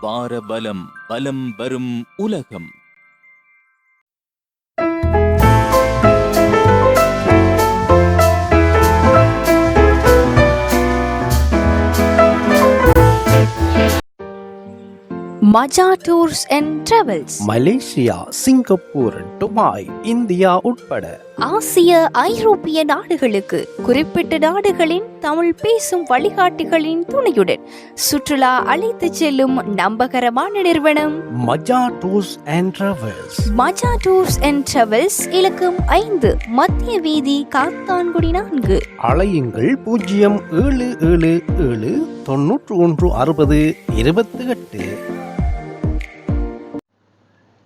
வார பலம் பலம் வரும் உலகம். Maja tours and travels. Malaysia Singapore Dubai India உட்பட. ஆசிய ஐரோப்பிய நாடுகளுக்கு குறிப்பிட்ட நாடுகளின் தமிழ் பேசும் வழிகாட்டிகளின் துணையுடன் சுற்றுலா அழைத்துச் செல்லும் நம்பகரமான நிறுவனம். Maja tours and travels. Maja tours and travels இலக்கம் ஐந்து மத்திய வீதி காத்தான்குடி நான்கு. அலையுங்கள் பூஜ்ஜியம் ஏழு ஏழு ஏழு தொண்ணூற்று ஒன்று அறுபது இருபத்தி எட்டு.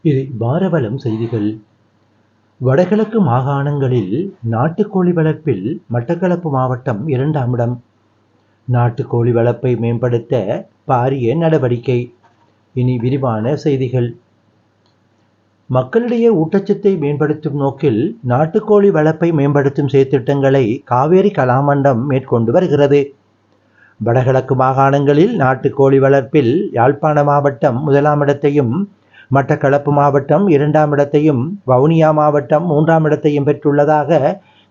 இது பாரவலம் செய்திகள். வடகிழக்கு மாகாணங்களில் நாட்டுக்கோழி வளர்ப்பில் மட்டக்களப்பு மாவட்டம் இரண்டாம் இடம். நாட்டுக்கோழி வளர்ப்பை மேம்படுத்த பாரிய நடவடிக்கை. இனி விரிவான செய்திகள். மக்களிடையே ஊட்டச்சத்தை மேம்படுத்தும் நோக்கில் நாட்டுக்கோழி வளர்ப்பை மேம்படுத்தும் செயற்திட்டங்களை காவேரி கலாமண்டம் மேற்கொண்டு வருகிறது. வடகிழக்கு மாகாணங்களில் நாட்டுக்கோழி வளர்ப்பில் யாழ்ப்பாண மாவட்டம் முதலாம் இடத்தையும் மட்டக்களப்பு மாவட்டம் இரண்டாம் இடத்தையும் வவுனியா மாவட்டம் மூன்றாம் இடத்தையும் பெற்றுள்ளதாக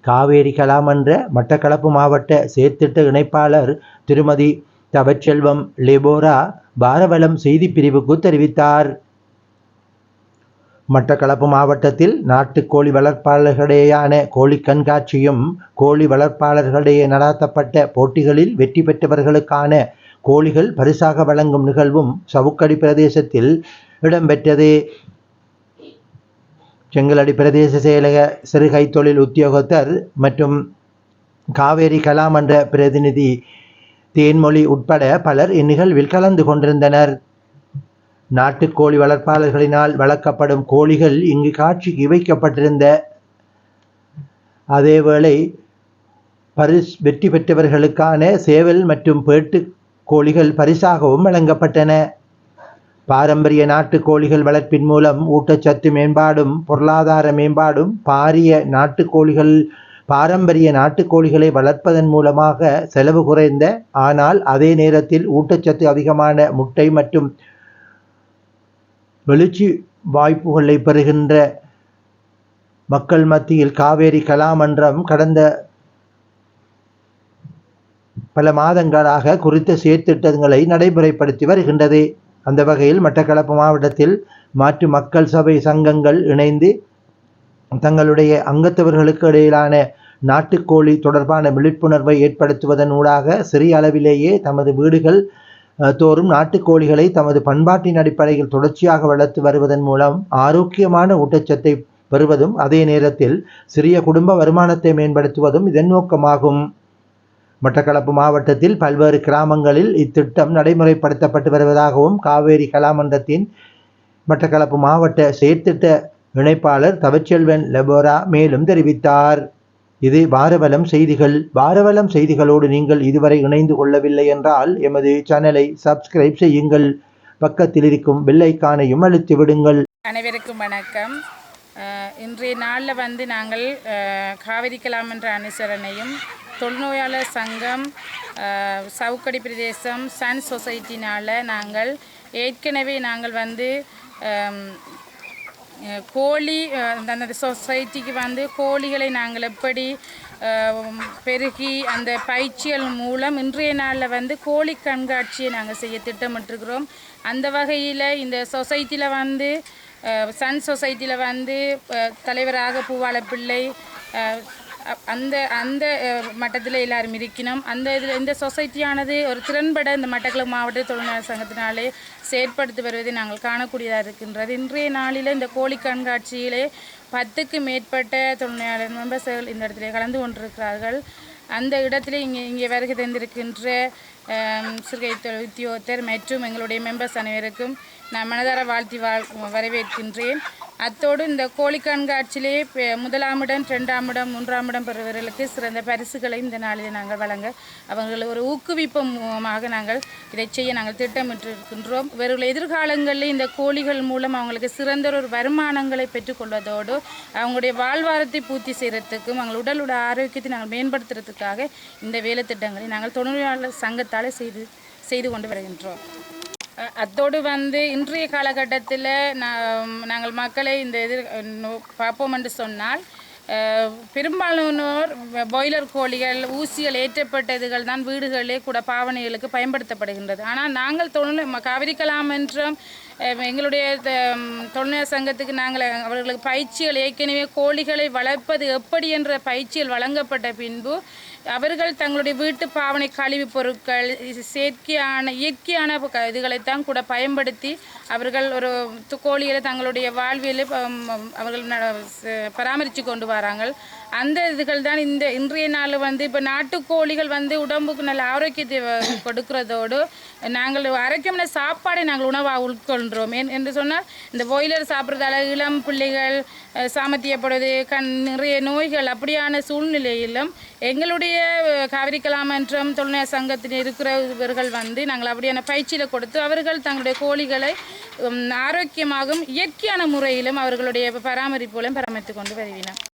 காவேரி கலாமன்ற மட்டக்களப்பு மாவட்ட சேர்த்திட்ட இணைப்பாளர் திருமதி தவச்செல்வம் லெபோரா பாரவலம் செய்தி பிரிவுக்கு தெரிவித்தார். மட்டக்களப்பு மாவட்டத்தில் நாட்டுக்கோழி வளர்ப்பாளர்களிடையேயான கோழி கண்காட்சியும் கோழி வளர்ப்பாளர்களிடையே நடாத்தப்பட்ட போட்டிகளில் வெற்றி பெற்றவர்களுக்கான கோழிகள் பரிசாக வழங்கும் நிகழ்வும் சவுக்கடி பிரதேசத்தில் இடம்பெற்றது. செங்கலடி பிரதேச செயலக சிறு கைத்தொழில் உத்தியோகத்தர் மற்றும் காவேரி கலாமன்ற பிரதிநிதி தேன்மொழி உட்பட பலர் இந்நிகழ்வில் கலந்து கொண்டிருந்தனர். நாட்டுக்கோழி வளர்ப்பாளர்களினால் வளர்க்கப்படும் கோழிகள் இங்கு காட்சிக்கு வைக்கப்பட்டிருந்த. அதேவேளை பரிஸ் வெற்றி பெற்றவர்களுக்கான சேவல் மற்றும் பேட்டு கோழிகள் பரிசாகவும் வழங்கப்பட்டன. பாரம்பரிய நாட்டு கோழிகள் வளர்ப்பின் மூலம் ஊட்டச்சத்து மேம்பாடும் பொருளாதார மேம்பாடும் பாரிய நாட்டுக்கோழிகள் பாரம்பரிய நாட்டுக்கோழிகளை வளர்ப்பதன் மூலமாக செலவு குறைந்த ஆனால் அதே நேரத்தில் ஊட்டச்சத்து அதிகமான முட்டை மற்றும் வெளிச்சி வாய்ப்புகளை பெறுகின்ற மக்கள் மத்தியில் காவேரி கலாமன்றம் கடந்த பல மாதங்களாக குறித்த செயற்திட்டங்களை நடைமுறைப்படுத்தி வருகின்றது. அந்த வகையில் மட்டக்களப்பு மாவட்டத்தில் மாற்று மக்கள் சபை சங்கங்கள் இணைந்து தங்களுடைய அங்கத்தவர்களுக்கு இடையிலான நாட்டுக்கோழி தொடர்பான விழிப்புணர்வை ஏற்படுத்துவதன் ஊடாக சிறிய அளவிலேயே தமது வீடுகள் தோறும் நாட்டுக்கோழிகளை தமது பண்பாட்டின் அடிப்படையில் தொடர்ச்சியாக வளர்த்து வருவதன் மூலம் ஆரோக்கியமான ஊட்டச்சத்தை பெறுவதும் அதே நேரத்தில் சிறிய குடும்ப வருமானத்தை மேம்படுத்துவதும் இதன் நோக்கமாகும். மட்டக்களப்பு மாவட்டத்தில் பல்வேறு கிராமங்களில் இத்திட்டம் நடைமுறைப்படுத்தப்பட்டு வருவதாகவும் காவேரி கலாமன்றத்தின் மட்டக்களப்பு மாவட்ட செயற்திட்ட இணைப்பாளர் தவச்செல்வன் லெபோரா மேலும் தெரிவித்தார். இது வாரவலம் செய்திகள். வாரவலம் செய்திகளோடு நீங்கள் இதுவரை இணைந்து கொள்ளவில்லை என்றால் எமது சேனலை சப்ஸ்கிரைப் செய்யுங்கள். பக்கத்தில் இருக்கும் வில்லைக்கானையும் அழுத்தி விடுங்கள். அனைவருக்கும் வணக்கம். இன்றைய நாளில் வந்து நாங்கள் காவிரி கலாம் என்ற அனுசரணையும் தொழுநோயாளர் சங்கம் சவுக்கடி பிரதேசம் சன் சொசைட்டினால் நாங்கள் ஏற்கனவே நாங்கள் வந்து கோழி அந்த- சொசைட்டிக்கு வந்து கோழிகளை நாங்கள் எப்படி பெருகி அந்த பயிற்சிகள் மூலம் இன்றைய நாளில் வந்து கோழி கண்காட்சியை நாங்கள் செய்ய திட்டமிட்டிருக்கிறோம். அந்த வகையில் இந்த சொசைட்டியில் வந்து சன் சொசைட்டியில் வந்து தலைவராக பூவாள பிள்ளை அந்த அந்த மட்டத்தில் எல்லாரும் இருக்கணும். அந்த இதில் இந்த சொசைட்டியானது ஒரு திறன்பட இந்த மட்டக்களப்பு மாவட்ட தொழிலாளர் சங்கத்தினாலே செயற்படுத்தி வருவதை நாங்கள் காணக்கூடியதாக இருக்கின்றது. இன்றைய நாளில் இந்த கோழி கண்காட்சியிலே பத்துக்கு மேற்பட்ட தொழிலாளர் மெம்பர்ஸ்கள் இந்த இடத்துல கலந்து கொண்டிருக்கிறார்கள். அந்த இடத்துல இங்கே இங்கே வருகை தந்திருக்கின்ற சிறுகை உத்தியோகத்தர் மற்றும் எங்களுடைய மெம்பர்ஸ் அனைவருக்கும் நான் மனதார வாழ்த்தி வாழ் வரவேற்கின்றேன். அத்தோடு இந்த கோழி கண்காட்சியிலே பெ- முதலாம் இடம் ரெண்டாம் இடம் மூன்றாம் இடம் பெறுவர்களுக்கு சிறந்த பரிசுகளை இந்த நாளில் நாங்கள் வழங்க அவர்களை ஒரு ஊக்குவிப்பு மூலமாக நாங்கள் இதை செய்ய நாங்கள் திட்டமிட்டிருக்கின்றோம். இவர்கள் எதிர்காலங்களில் இந்த கோழிகள் மூலம் அவங்களுக்கு சிறந்த ஒரு வருமானங்களை பெற்றுக்கொள்வதோடு அவங்களுடைய வாழ்வாரத்தை பூர்த்தி செய்கிறதுக்கும் அவங்கள் உடலுடைய ஆரோக்கியத்தை நாங்கள் மேம்படுத்துறதுக்காக இந்த வேலை திட்டங்களை நாங்கள் தொழிலாளர் சங்கத்தால் செய்து செய்து கொண்டு வருகின்றோம். அத்தோடு வந்து இன்றைய காலகட்டத்தில் நாங்கள் மக்களை இந்த இது பார்ப்போம் என்று சொன்னால் பெரும்பாலானோர் பாய்லர் கோழிகள் ஊசிகள் ஏற்றப்பட்ட இதுகள் தான் வீடுகளிலே கூட பாவனைகளுக்கு பயன்படுத்தப்படுகின்றது. ஆனால் நாங்கள் தொழில் ம- காவிரிக்கலாம் என்றும் எங்களுடைய த- தொழில்நுட்ப சங்கத்துக்கு நாங்கள் அவர்களுக்கு பயிற்சிகள் ஏற்கனவே கோழிகளை வளர்ப்பது எப்படி என்ற பயிற்சிகள் வழங்கப்பட்ட பின்பு அவர்கள் தங்களுடைய வீட்டு பாவனை கழிவுப் பொருட்கள் செயற்கையான இயற்கையான இதுகளைத்தான் கூட பயன்படுத்தி அவர்கள் ஒரு கோழிகளை தங்களுடைய வாழ்வியல் அவர்கள் பராமரித்து கொண்டு வராங்க. அந்த இதுகள் தான் இந்த இன்றைய நாள் வந்து இப்போ நாட்டுக்கோழிகள் வந்து உடம்புக்கு நல்ல ஆரோக்கியத்தை கொடுக்கிறதோடு நாங்கள் அரைக்கமான சாப்பாடை நாங்கள் உணவாக உட்கொள்கிறோம் ஏன் என்று சொன்னால் இந்த பாய்லர் சாப்பிட்றதால இளம் பிள்ளைகள் சாமர்த்தியப்படுவது கண் நிறைய நோய்கள் அப்படியான சூழ்நிலையிலும் எங்களுடைய காவிரி கலாமன்றம் தொழில்நுட்ப சங்கத்தில் இருக்கிறவர்கள் வந்து நாங்கள் அப்படியான பயிற்சியில் கொடுத்து அவர்கள் தங்களுடைய கோழிகளை ஆரோக்கியமாகவும் இயற்கையான முறையிலும் அவர்களுடைய பராமரிப்புகளையும் பராமரித்து கொண்டு வருவினோம்